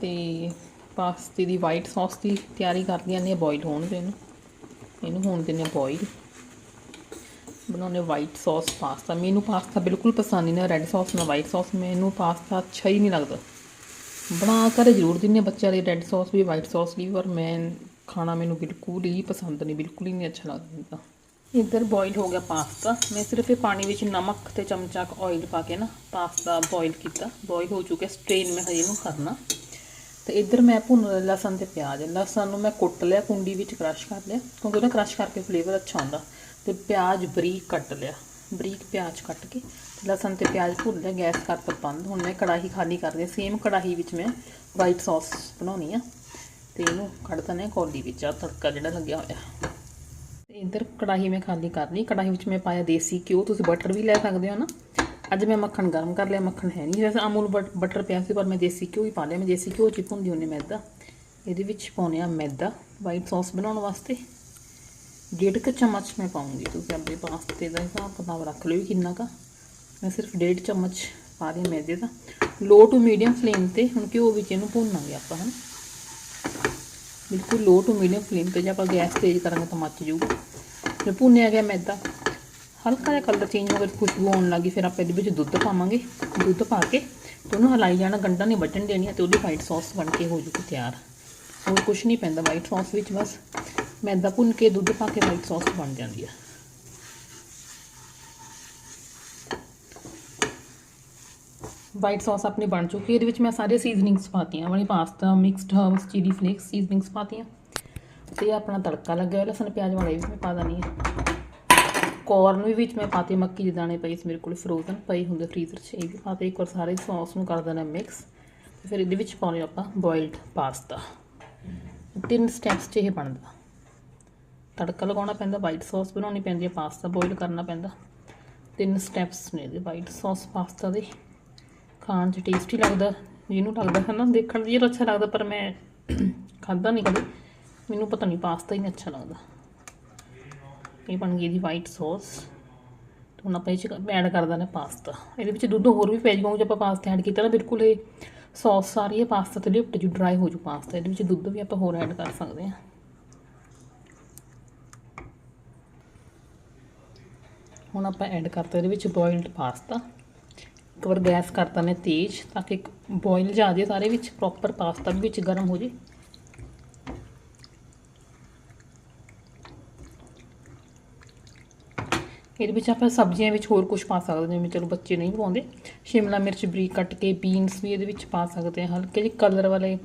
ਤੇ ਪਾਸਤੇ ਦੀ ਵਾਈਟ ਸੌਸ ਦੀ ਤਿਆਰੀ ਕਰਦੀ ਕਰਦੀਆਂ ਨੇ ਬੋਇਲ ਹੋਣ ਦੇ ਇਹਨੂੰ ਇਹਨੂੰ ਹੋਣ ਦਿੰਦੇ ਬੋਇਲ ਬਣਾਉਣੇ ਵਾਈਟ ਸੌਸ ਪਾਸਤਾ। ਮੈਨੂੰ ਪਾਸਤਾ ਬਿਲਕੁਲ ਪਸੰਦ ਨਹੀਂ, ਨਾ ਰੈੱਡ ਸੌਸ ਨਾ ਵਾਈਟ ਸੌਸ ਮੈਨੂੰ ਪਾਸਤਾ ਅੱਛਾ ਹੀ ਨਹੀਂ ਲੱਗਦਾ। ਬਣਾ ਕਰ ਜ਼ਰੂਰ ਦਿੰਨੇ ਬੱਚਿਆਂ ਲਈ ਰੈੱਡ ਸੌਸ ਵੀ ਵਾਈਟ ਸੌਸ ਵੀ, ਪਰ ਮੈਂ ਖਾਣਾ ਮੈਨੂੰ ਬਿਲਕੁਲ ਹੀ ਪਸੰਦ ਨਹੀਂ, ਬਿਲਕੁਲ ਹੀ ਨਹੀਂ ਅੱਛਾ ਲੱਗਦਾ। ਇੱਧਰ ਬੋਇਲ ਹੋ ਗਿਆ ਪਾਸਤਾ। ਮੈਂ ਸਿਰਫ ਇਹ ਪਾਣੀ ਵਿੱਚ ਨਮਕ ਤੇ ਚਮਚਾ ਕੁ ਆਇਲ ਪਾ ਕੇ ਨਾ ਪਾਸਤਾ ਬੋਇਲ ਕੀਤਾ। ਬੋਇਲ ਹੋ ਚੁੱਕਿਆ ਸਟ੍ਰੇਨ ਮੈਂ ਹਜੇ ਇਹਨੂੰ ਕਰਨਾ। ਤੇ ਇੱਧਰ ਮੈਂ ਭੁੰਨ ਲਸਣ ਤੇ ਪਿਆਜ਼, ਲਸਣ ਨੂੰ ਮੈਂ ਕੁੱਟ ਲਿਆ, ਕੁੰਡੀ ਵਿੱਚ ਕ੍ਰਸ਼ ਕਰ ਲਿਆ, ਕਿਉਂਕਿ ਉਹਦਾ ਕ੍ਰਸ਼ ਕਰਕੇ ਫਲੇਵਰ ਅੱਛਾ ਆਉਂਦਾ। ਤੇ ਪਿਆਜ਼ ਬਰੀਕ ਕੱਟ ਲਿਆ, ਬਰੀਕ ਪਿਆਜ਼ ਕੱਟ ਕੇ ਲਸਣ ਤੇ ਪਿਆਜ਼ ਭੁੰਨ ਲਿਆ, ਗੈਸ ਕਰਤਾ ਬੰਦ। ਹੁਣ ਮੈਂ ਕੜਾਹੀ ਖਾਲੀ ਕਰ ਰਹੀ ਸੇਮ ਕੜਾਹੀ ਵਿੱਚ ਮੈਂ ਵਾਈਟ ਸੌਸ ਬਣਾਉਣੀ ਆ ਤੇ ਇਹਨੂੰ ਕੱਢ ਦਨੇ ਕੌਲੀ ਵਿੱਚ ਆ ਤੜਕਾ ਜਿਹੜਾ ਲੱਗਿਆ ਹੋਇਆ। ਤੇ ਇੱਧਰ ਕੜਾਹੀ ਮੈਂ ਖਾਲੀ ਕਰ ਲਈ। ਕੜਾਹੀ ਵਿੱਚ ਮੈਂ ਪਾਇਆ ਦੇਸੀ ਘਿਓ, ਤੁਸੀਂ ਬਟਰ ਵੀ ਲੈ ਸਕਦੇ ਹੋ ਨਾ। ਅੱਜ ਮੈਂ ਮੱਖਣ ਗਰਮ ਕਰ ਲਿਆ, ਮੱਖਣ ਹੈ ਨਹੀਂ। ਵੈਸੇ ਅਮੂਲ ਬਟ- ਬਟਰ ਪਿਆ ਸੀ, ਪਰ ਮੈਂ ਦੇਸੀ ਘਿਓ ਹੀ ਪਾ ਲਿਆ। ਮੈਂ ਦੇਸੀ ਘਿਓ ਚ ਹੀ ਭੁੰਦੀ ਹੁੰਦੀ ਮੈਦਾ। ਇਹਦੇ ਵਿੱਚ ਪਾਉਣੇ ਆ ਮੈਦਾ, ਵਾਈਟ ਸੌਸ ਬਣਾਉਣ ਵਾਸਤੇ। ਡੇਢ ਕੁ ਚਮਚ ਮੈਂ ਪਾਉਂਗੀ ਤੁਸੀਂ ਆਪਣੇ ਪਾਸਤੇ ਦਾ ਹਿਸਾਬ ਕਿਤਾਬ ਰੱਖ ਲਿਓ ਵੀ ਕਿੰਨਾ ਕਾ ਮੈਂ ਸਿਰਫ ਡੇਢ ਚਮਚ ਪਾ ਰਹੀ ਮੈਦੇ ਦਾ। ਲੋ ਟੂ ਮੀਡੀਅਮ ਫਲੇਮ ਤੇ ਹੁਣ ਘਿਓ ਵਿੱਚ ਇਹਨੂੰ ਭੁੰਨਾਂਗੇ ਆਪਾਂ ਹਨ ਬਿਲਕੁਲ ਲੋ ਟੂ ਮੀਡੀਅਮ ਫਲੇਮ ਤੇ ਜੇ ਆਪਾਂ ਗੈਸ ਤੇਜ਼ ਕਰਾਂਗੇ ਤਾਂ ਮੱਚ ਜਾਊਗਾ। ਜੇ ਭੁੰਨਿਆ ਗਿਆ ਮੈਦਾ ਹਲਕਾ ਜਿਹਾ ਕਲਰ ਚੇਂਜ ਹੋ ਗਿਆ ਖੁਸ਼ਬੂ ਆਉਣ ਲੱਗੀ ਫਿਰ ਆਪਾਂ ਇਹਦੇ ਵਿੱਚ ਦੁੱਧ ਪਾਵਾਂਗੇ। ਦੁੱਧ ਪਾ ਕੇ ਤੇ ਉਹਨੂੰ ਹਲਾਈ ਜਾਣਾ, ਗੰਢਾਂ ਨਹੀਂ ਵੱਜਣ ਦੇਣੀਆਂ ਤੇ ਉਹਦੀ ਵਾਈਟ ਸੌਸ ਬਣ ਕੇ ਹੋ ਜੂਗੀ ਤਿਆਰ। ਹੋਰ ਕੁਝ ਨਹੀਂ ਪੈਂਦਾ ਵਾਈਟ ਸੌਸ ਵਿੱਚ, ਬਸ ਮੈਦਾ ਭੁੰਨ ਕੇ, ਦੁੱਧ ਪਾ ਕੇ ਵਾਈਟ ਸੌਸ ਬਣ ਜਾਂਦੀ ਆ। ਵਾਈਟ ਸੌਸ ਆਪਣੀ ਬਣ ਚੁੱਕੀ ਹੈ ਇਹਦੇ ਵਿੱਚ ਮੈਂ ਸਾਰੇ ਸੀਜ਼ਨਿੰਗਸ ਪਾਤੀਆਂ ਵਾਲੀ pasta mixed herbs chili flakes seasonings ਪਾਤੀਆਂ। ਤੇ ਆਪਣਾ ਤੜਕਾ ਲੱਗਿਆ ਹੋਇਆ, ਲਸਣ, ਪਿਆਜ਼, ਵਾਲਾ ਵੀ ਮੈਂ ਪਾ ਦਣੀ ਹੈ ਕੋਰਨ ਵੀ ਵਿੱਚ ਮੈਂ ਪਾਤੀ ਮੱਕੀ ਦੇ ਦਾਣੇ ਪਏ ਸੀ, ਮੇਰੇ ਕੋਲ ਫਰੋਜ਼ਨ ਪਈ ਹੁੰਦੇ ਫ੍ਰੀਜ਼ਰ 'ਚ, ਇਹ ਵੀ ਪਾਤੇ, ਇੱਕ ਵਾਰ ਸਾਰੇ ਸੌਸ ਨੂੰ ਕਰ ਦੇਣਾ ਮਿਕਸ ਤੇ ਫਿਰ ਇਹਦੇ ਵਿੱਚ ਪਾਉਣੇ ਆਪਾਂ ਬੋਇਲਡ ਪਾਸਤਾ ਤਿੰਨ ਸਟੈਪਸ 'ਚ ਇਹ ਬਣਦਾ। ਤੜਕਾ ਲਗਾਉਣਾ ਪੈਂਦਾ ਵਾਈਟ ਸੌਸ ਬਣਾਉਣੀ ਪੈਂਦੀ ਹੈ ਪਾਸਤਾ ਬੋਇਲ ਕਰਨਾ ਪੈਂਦਾ। ਤਿੰਨ ਸਟੈਪਸ ਨੇ ਇਹਦੇ ਵਾਈਟ ਸੌਸ ਪਾਸਤਾ ਦੇ। ਖਾਣ 'ਚ ਟੇਸਟੀ ਲੱਗਦਾ, ਜਿਹਨੂੰ ਲੱਗਦਾ ਹੈ ਨਾ, ਦੇਖਣ 'ਚ ਜਿਹੜਾ ਅੱਛਾ ਲੱਗਦਾ, ਪਰ ਮੈਂ ਖਾਦਾ ਨਹੀਂ ਕਦੇ। ਮੈਨੂੰ ਪਤਾ ਨਹੀਂ ਪਾਸਤਾ ਹੀ ਨਹੀਂ ਅੱਛਾ ਲੱਗਦਾ। ਇਹ ਬਣ ਗਈ ਇਹਦੀ ਵਾਈਟ ਸੌਸ ਤੇ ਹੁਣ ਆਪਾਂ ਇਹ ਚ ਐਡ ਕਰ ਦਾਂਗੇ ਪਾਸਤਾ ਇਹਦੇ ਵਿੱਚ ਦੁੱਧ ਹੋਰ ਵੀ ਪੈ ਜਾਊਗਾ ਜੇ ਆਪਾਂ ਪਾਸਤਾ ਐਡ ਕੀਤਾ ਨਾ, ਬਿਲਕੁਲ ਇਹ ਸੌਸ ਸਾਰੀ ਇਹ ਪਾਸਤਾ ਤੇ ਲਿਪਟ ਜੂ ਡਰਾਈ ਹੋ ਜੂ ਪਾਸਤਾ ਇਹਦੇ ਵਿੱਚ ਦੁੱਧ ਵੀ ਆਪਾਂ ਹੋਰ ਐਡ ਕਰ ਸਕਦੇ ਹਾਂ। ਹੁਣ ਆਪਾਂ ਐਡ ਕਰਤਾ ਇਹਦੇ ਵਿੱਚ ਬੋਇਲਡ ਪਾਸਤਾ ਇੱਕ ਵਾਰ ਗੈਸ ਕਰਤਾ ਨੇ ਤੇਜ਼, ਤਾਂ ਕਿ ਬੋਇਲ ਜਾ ਜੇ ਸਾਰੇ ਵਿੱਚ ਪ੍ਰੋਪਰ ਪਾਸਤਾ ਵੀ ਵਿੱਚ ਗਰਮ ਹੋ ਜੇ। ਇਹਦੇ ਵਿੱਚ ਆਪਾਂ ਸਬਜ਼ੀਆਂ ਵਿੱਚ ਹੋਰ ਕੁਝ ਪਾ ਸਕਦੇ ਜਿਵੇਂ ਚਲੋ ਬੱਚੇ ਨਹੀਂ ਪਾਉਂਦੇ ਸ਼ਿਮਲਾ ਮਿਰਚ, ਬਰੀਕ ਕੱਟ ਕੇ, ਬੀਨਸ ਵੀ ਇਹਦੇ ਵਿੱਚ ਪਾ ਸਕਦੇ ਹਾਂ ਹਲਕੇ ਜਿਹੇ ਕਲਰ ਵਾਲੇ।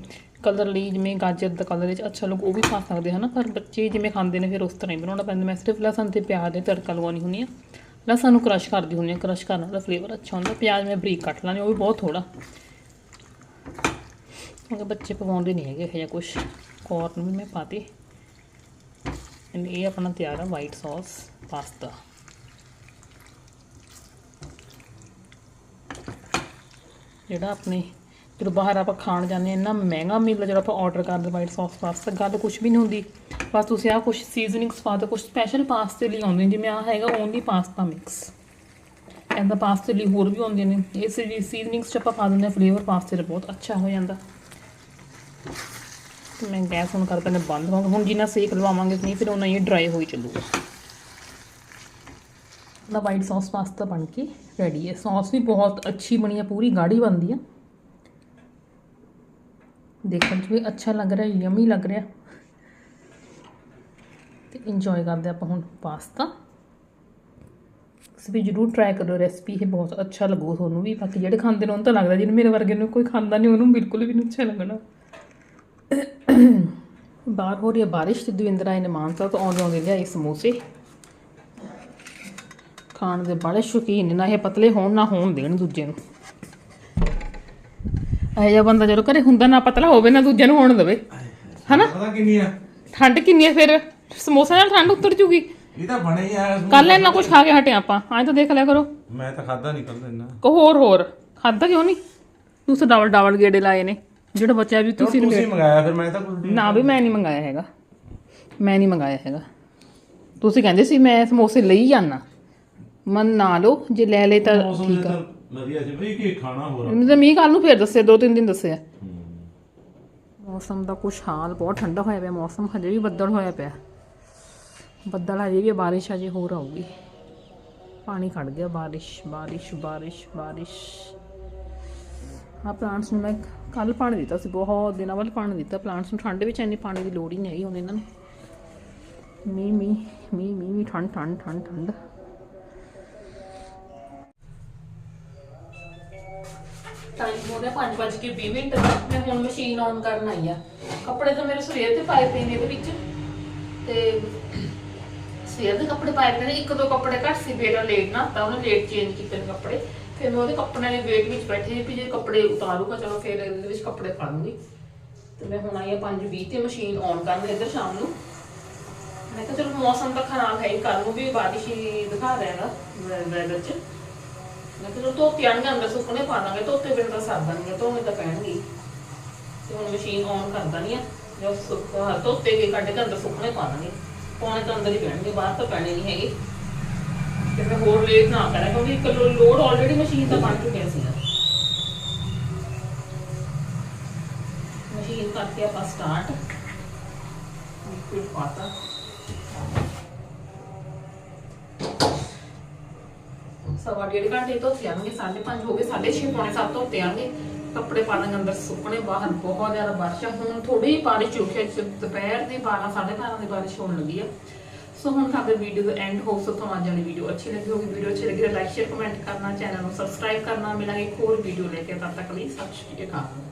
ਕਲਰ ਲਈ ਜਿਵੇਂ ਗਾਜਰ ਦਾ ਕਲਰ ਵਿੱਚ ਅੱਛਾ ਲੱਗ ਉਹ ਵੀ ਪਾ ਸਕਦੇ ਹਨ। ਪਰ ਬੱਚੇ ਜਿਵੇਂ ਖਾਂਦੇ ਨੇ ਫਿਰ ਉਸ ਤਰ੍ਹਾਂ ਹੀ ਬਣਾਉਣਾ ਪੈਂਦਾ। ਮੈਂ ਸਿਰਫ ਲਸਣ ਤੇ ਪਿਆਜ਼ ਦੇ ਤੜਕਾ ਲਗਾਉਣੀ ਹੁੰਦੀ ਆ ਲਸਣ ਨੂੰ ਕ੍ਰਸ਼ ਕਰਦੀ ਹੁੰਦੀ ਆ ਕ੍ਰਸ਼ ਕਰਨ ਦਾ ਫਲੇਵਰ ਅੱਛਾ ਹੁੰਦਾ। ਪਿਆਜ਼ ਮੈਂ ਬਰੀਕ ਕੱਟ ਲਾਂਗੀ, ਉਹ ਵੀ ਬਹੁਤ ਥੋੜਾ ਕਿਉਂਕਿ ਬੱਚੇ ਪਕਾਉਂਦੇ ਨਹੀਂ ਹੈਗੇ ਇਹੋ ਜਿਹਾ ਕੁਝ ਕੋਰਨ ਵੀ ਮੈਂ ਪਾਤੇ ਇਹ ਆਪਣਾ ਤਿਆਰ ਆ ਵਾਈਟ ਸੌਸ ਪਾਸਤਾ ਜਿਹੜਾ ਆਪਣੇ, ਜਦੋਂ ਬਾਹਰ ਆਪਾਂ ਖਾਣ ਜਾਂਦੇ ਹਾਂ, ਇੰਨਾ ਮਹਿੰਗਾ ਮਿਲਦਾ ਜਦੋਂ ਆਪਾਂ ਆਰਡਰ ਕਰਦੇ ਵਾਈਟ ਸੌਸ ਪਾਸਤਾ ਗੱਲ ਕੁਝ ਵੀ ਨਹੀਂ ਹੁੰਦੀ। ਬਸ ਤੁਸੀਂ ਆਹ ਕੁਝ ਸੀਜ਼ਨਿੰਗਸ ਪਾ ਦਿਓ ਕੁਝ ਸਪੈਸ਼ਲ ਪਾਸਤੇ ਲਈ ਆਉਂਦੇ ਜਿਵੇਂ ਆਹ ਹੈਗਾ ਓਨਲੀ ਪਾਸਤਾ ਮਿਕਸ ਇਹਦਾ ਪਾਸਤੇ ਲਈ ਹੋਰ ਵੀ ਆਉਂਦੇ ਨੇ। ਇਸ ਸੀਜ਼ਨਿੰਗਸ ਚ ਆਪਾਂ ਪਾ ਦਿੰਦੇ ਹਾਂ ਫਲੇਵਰ ਪਾਸਤੇ ਦਾ ਬਹੁਤ ਅੱਛਾ ਹੋ ਜਾਂਦਾ। ਮੈਂ ਗੈਸ ਹੁਣ ਕਰ ਪੈਣੇ ਬੰਦ ਹੋਊਗਾ। ਹੁਣ ਜਿੰਨਾ ਸੇਕ ਲਵਾਵਾਂਗੇ ਨਹੀਂ, ਫਿਰ ਉਹਨਾਂ ਹੀ ਡਰਾਈ ਹੋਈ ਚੱਲੂਗਾ। ਨਾ ਵਾਈਟ ਸੌਸ ਪਾਸਤਾ ਬਣ ਕੇ ਰੈਡੀ ਹੈ। ਸੌਸ ਵੀ ਬਹੁਤ ਅੱਛੀ ਬਣੀ ਹੈ, ਪੂਰੀ ਗਾੜੀ ਬਣਦੀ ਹੈ। ਦੇਖਣ 'ਚ ਵੀ ਅੱਛਾ ਲੱਗ ਰਿਹਾ ਯਮੀ ਲੱਗ ਰਿਹਾ। ਤੇ ਇੰਜੋਏ ਕਰਦੇ ਆਪਾਂ ਹੁਣ ਪਾਸਤਾ ਤੁਸੀਂ ਵੀ ਜਰੂਰ ਟਰਾਈ ਕਰੋ ਰੈਸਪੀ ਇਹ ਬਹੁਤ ਅੱਛਾ ਲੱਗੂ ਤੁਹਾਨੂੰ ਵੀ। ਬਾਕੀ ਜਿਹੜੇ ਖਾਂਦੇ ਨੇ, ਉਹਨੂੰ ਤਾਂ ਲੱਗਦਾ ਜਿਹਨੂੰ ਮੇਰੇ ਵਰਗੇ ਨੂੰ, ਕੋਈ ਖਾਂਦਾ ਨਹੀਂ, ਉਹਨੂੰ ਬਿਲਕੁਲ ਵੀ ਨਹੀਂ ਅੱਛਾ ਲੱਗਣਾ। ਬਾਹਰ ਹੋ ਰਹੀ ਹੈ ਬਾਰਿਸ਼ ਤੇ ਦਵਿੰਦਰ ਆਏ ਨੇ ਮਾਨਸਾ ਤੋਂ ਆਉਂਦੇ ਆਉਂਦੇ ਲਿਆਏ ਸਮੋਸੇ। ਖਾਣ ਦੇ ਬੜੇ ਸ਼ੌਕੀਨ ਨੇ ਨਾ ਇਹ ਪਤਲੇ ਹੋਣ ਨਾ ਹੋਣ ਦੇਣ ਦੂਜੇ ਨੂੰ। ਇਹ ਜਿਹਾ ਬੰਦਾ ਜਦੋਂ ਘਰੇ ਹੁੰਦਾ ਨਾ ਪਤਲਾ ਹੋਵੇ ਨਾ ਦੂਜੇ ਨੂੰ ਹੋਣ ਦੇਵੇ। ਹਨਾ? ਪਤਾ ਕਿੰਨੀ ਆ? ਠੰਡ ਕਿੰਨੀ ਹੈ ਫਿਰ? ਸਮੋਸਾ ਨਾਲ ਠੰਡ ਉਤਰ ਜੂਗੀ। ਇਹ ਤਾਂ ਬਣੇ ਹੀ ਆ ਕੱਲ ਇੰਨਾ ਕੁਝ ਖਾ ਕੇ ਹਟੇ ਆਪਾਂ। ਅੱਜ ਤਾਂ ਦੇਖ ਲਿਆ ਕਰੋ। ਮੈਂ ਤਾਂ ਖਾਦਾ ਨਹੀਂ ਕੱਲ ਇੰਨਾ। ਕੋ ਹੋਰ ਹੋਰ। ਖਾਦਾ ਕਿਉਂ ਨਹੀਂ ਤੁਸੀਂ ਡਬਲ ਡਬਲ ਗੇੜੇ ਲਾਏ ਨੇ। ਜਿਹੜਾ ਬੱਚਾ ਵੀ ਤੁਸੀਂ ਤੁਸੀਂ ਤੁਸੀਂ ਮੰਗਾਇਆ ਫਿਰ ਮੈਂ ਤਾਂ ਕੁਝ ਨਾ ਵੀ ਮੈਂ ਨਹੀਂ ਮੰਗਾਇਆ ਹੈਗਾ। ਮੈਂ ਨਹੀਂ ਮੰਗਾਇਆ ਹੈਗਾ। ਤੁਸੀਂ ਕਹਿੰਦੇ ਸੀ ਮੈਂ ਸਮੋਸੇ ਲਈ ਜਾਣਾ ਮਨ ਨਾ ਲਓ ਜੇ ਲੈ ਲੈ ਤਾਂ ਮੌਸਮ ਦੇ ਤਾਂ ਵਧੀਆ ਸੀ ਬਈ ਕੀ ਖਾਣਾ ਹੋਰ ਮੈਨੂੰ ਤਾਂ ਮੀਂਹ ਕੱਲ ਨੂੰ ਫੇਰ ਦੱਸਿਆ ਦੋ ਤਿੰਨ ਦਿਨ ਦੱਸਿਆ। ਮੌਸਮ ਦਾ ਕੁਛ ਹਾਲ ਬਹੁਤ ਠੰਡਾ ਹੋਇਆ ਪਿਆ ਮੌਸਮ ਹਜੇ ਵੀ ਬੱਦਲ ਹੋਇਆ ਪਿਆ। ਬੱਦਲ ਹਜੇ ਵੀ ਬਾਰਿਸ਼ ਹਜੇ ਹੋਰ ਆਊਗੀ। ਪਾਣੀ ਖੜ ਗਿਆ ਬਾਰਿਸ਼ ਬਾਰਿਸ਼ ਬਾਰਿਸ਼ ਬਾਰਿਸ਼। ਆ ਪਲਾਂਟਸ ਨੂੰ ਮੈਂ ਕੱਲ ਪਾਣੀ ਦਿੱਤਾ ਸੀ ਬਹੁਤ ਦਿਨਾਂ ਬਾਅਦ ਪਾਣੀ ਦਿੱਤਾ। ਪਲਾਂਟਸ ਨੂੰ ਠੰਡ ਵਿੱਚ ਇੰਨੀ ਪਾਣੀ ਦੀ ਲੋੜ ਹੀ ਨਹੀਂ ਹੈਗੀ ਹੁਣ ਇਹਨਾਂ ਨੂੰ। ਮੀਂਹ ਮੀਂਹ ਮੀਂਹ ਮੀਂਹ ਮੀਂਹ ਠੰਡ ਠੰਡ ਠੰਡ ਠੰਡ। ਹੋ ਗਿਆ 5:20 ਮਿੰਟ ਮੈਂ ਹੁਣ ਮਸ਼ੀਨ ਆਨ ਕਰਨ ਆਈ ਆ। ਕੱਪੜੇ ਤਾਂ ਮੇਰੇ ਸਵੇਰ ਤੇ ਪਾਏ ਪਏ ਨੇ ਇਹਦੇ ਵਿੱਚ। ਤੇ ਸਵੇਰ ਦੇ ਕੱਪੜੇ ਪਾਏ ਪਏ ਨੇ, ਇੱਕ ਦੋ ਕੱਪੜੇ ਘੱਟ ਸੀ ਬੇਟਾ ਲੇਟ ਨਾ ਤਾਂ ਉਹਨੇ ਲੇਟ ਚੇਂਜ ਕੀਤੇ ਨੇ ਕੱਪੜੇ। ਫਿਰ ਮੈਂ ਉਹਦੇ ਕੱਪੜਿਆਂ ਦੇ ਵੇਟ ਵਿੱਚ ਬੈਠੇ ਵੀ ਜੇ ਕੱਪੜੇ ਉਤਾਰੂਗਾ, ਚਲੋ ਫਿਰ ਇਹਦੇ ਵਿੱਚ ਕੱਪੜੇ ਪਾ ਲੂੰਗੀ ਤੇ ਮੈਂ ਹੁਣ ਆਈ ਆ 5:20 ਤੇ ਮਸ਼ੀਨ ਆਨ ਕਰਨ ਇੱਧਰ ਸ਼ਾਮ ਨੂੰ। ਮੈਂ ਕਿਹਾ ਚਲੋ ਮੌਸਮ ਤਾਂ ਖਰਾਬ ਹੈ ਹੀ ਕੱਲ ਨੂੰ ਵੀ ਬਾਰਿਸ਼ ਹੀ ਦਿਖਾ ਰਿਹਾ ਹੈਗਾ ਵੈਦਰ 'ਚ। ਮੈਂ ਕਿਹਾ ਚਲੋ ਧੋਤੇ ਆਣਗੇ ਅੰਦਰ ਸੁੱਕਣੇ ਪਾ ਦਾਂਗੇ, ਧੋਤੇ ਬਿਨ ਤਾਂ ਸਰ ਦਾਂਗੇ ਧੋਣੇ ਤਾਂ ਪੈਣਗੇ ਤੇ ਹੁਣ ਮਸ਼ੀਨ ਆਨ ਕਰ ਦਾਂਗੀ ਆ, ਜੋ ਸੁੱਕ ਧੋਤੇ ਕੇ ਕੱਢ ਕੇ ਅੰਦਰ ਸੁੱਕਣੇ ਪਾ ਦਾਂਗੇ। ਪਾਉਣੇ ਤਾਂ ਅੰਦਰ ਹੀ ਪੈਣਗੇ, ਬਾਹਰ ਤਾਂ ਪੈਣੇ ਨਹੀਂ ਹੈਗੇ। ਤੇ ਮੈਂ ਹੋਰ ਲੇਟ ਨਾ ਕਰਾਂ, ਕਿਉਂਕਿ ਇੱਕ ਲੋਡ ਆਲਰੇਡੀ ਮਸ਼ੀਨ ਤਾਂ ਬਣ ਚੁੱਕਿਆ ਸੀ ਮਸ਼ੀਨ ਕਰਕੇ ਆਪਾਂ ਸਟਾਰਟ ਲਿਕਵਿਡ ਪਾਤਾ। ਸਵਾ ਡੇਢ ਘੰਟੇ ਧੋਤੇ ਆਣਗੇ 5:30 ਹੋ ਗਏ 6:30 ਪੌਣੇ 7 ਧੋਤੇ ਆਣਗੇ ਕੱਪੜੇ ਪਾਣਗੇ ਅੰਦਰ, ਸੁੱਕਣੇ, ਬਾਹਰ ਬਹੁਤ ਜ਼ਿਆਦਾ ਬਾਰਿਸ਼ ਆ। ਹੁਣ ਥੋੜੀ ਬਾਰਿਸ਼ ਰੁਕੀ ਹੈ ਦੁਪਹਿਰ ਦੀ 12 12:30 ਦੀ ਬਾਰਿਸ਼ ਹੋਣ ਲੱਗੀ ਆ। ਸੋ ਹੁਣ ਸਾਡੇ ਵੀਡੀਓ ਦਾ ਐਂਡ ਹੋ, ਸੋ ਤੁਹਾਨੂੰ ਅੱਜ ਵਾਲੀ ਵੀਡੀਓ ਅੱਛੀ ਲੱਗੀ ਹੋਗੀ ਵੀਡੀਓ ਅੱਛੀ ਲੱਗੀ ਤਾਂ ਲਾਈਕ ਸ਼ੇਅਰ ਕਮੈਂਟ ਕਰਨਾ ਚੈਨਲ ਨੂੰ ਸਬਸਕ੍ਰਾਈਬ ਕਰਨਾ। ਮਿਲਾਂਗੇ ਇੱਕ ਹੋਰ ਵੀਡੀਓ ਲੈ ਕੇ, ਤਦ ਤੱਕ ਲਈ ਸਤਿ ਸ਼੍ਰੀ ਅਕਾਲ।